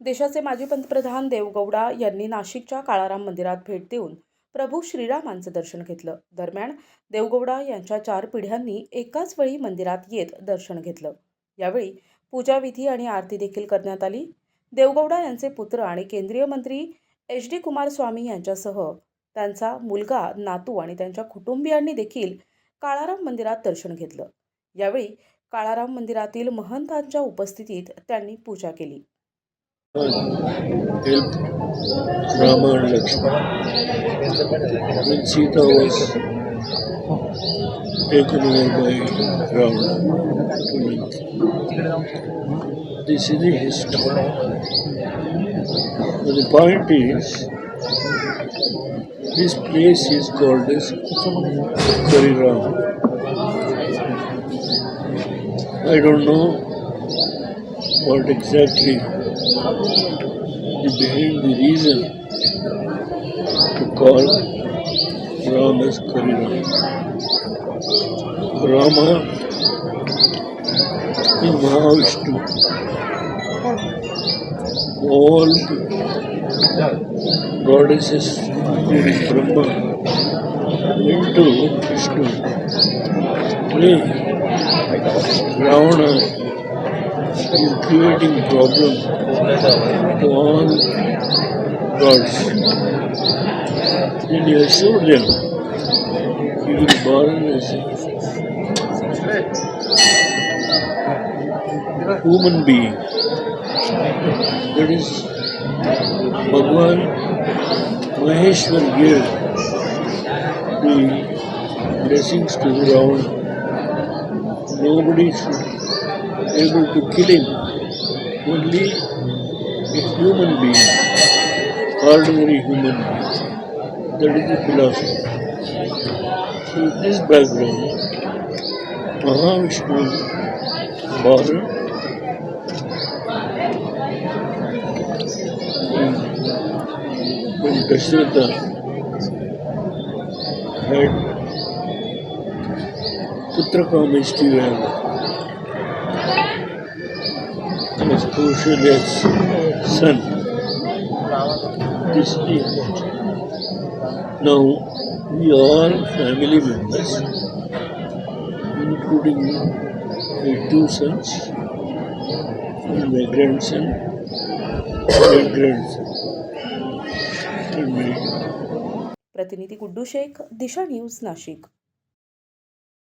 देशाचे माजी पंतप्रधान देवगौडा यांनी नाशिकच्या काळाराम मंदिरात भेट देऊन प्रभू श्रीरामांचं दर्शन घेतलं. दरम्यान देवगौडा यांच्या चार पिढ्यांनी एकाच वेळी मंदिरात येत दर्शन घेतलं. यावेळी पूजाविधी आणि आरती देखील करण्यात आली. देवगौडा यांचे पुत्र आणि केंद्रीय मंत्री एच डी कुमारस्वामी यांच्यासह त्यांचा मुलगा नातू आणि त्यांच्या कुटुंबियांनी देखील काळाराम मंदिरात दर्शन घेतलं. यावेळी काळाराम मंदिरातील महंतांच्या उपस्थितीत त्यांनी पूजा केली. Rama and Lakshmana. When Sita was taken over by Ravana. This is the history. But the point is, this place is called as Kariram. I don't know what exactly behind the reason to call Ram as. Rama is Mahavishnu. All goddesses, including Brahma, went to Vishnu. Today, Ravana is creating problem to all gods. Then he assured them he will born human being. That is, Bhagwan Maheshwar gave the blessings to Ravana. Nobody should able to kill him. Only a human being, ordinary human being. That is the philosophy. So this background, Mahavishnu born when Dasharatha had Putra Putrakameshti Vayana. was Kaushalya's son. This is now we all family members, including my two sons, and my grandson, great grandson, and my प्रतिनिधी Guddu Shaikh Disha news Nashik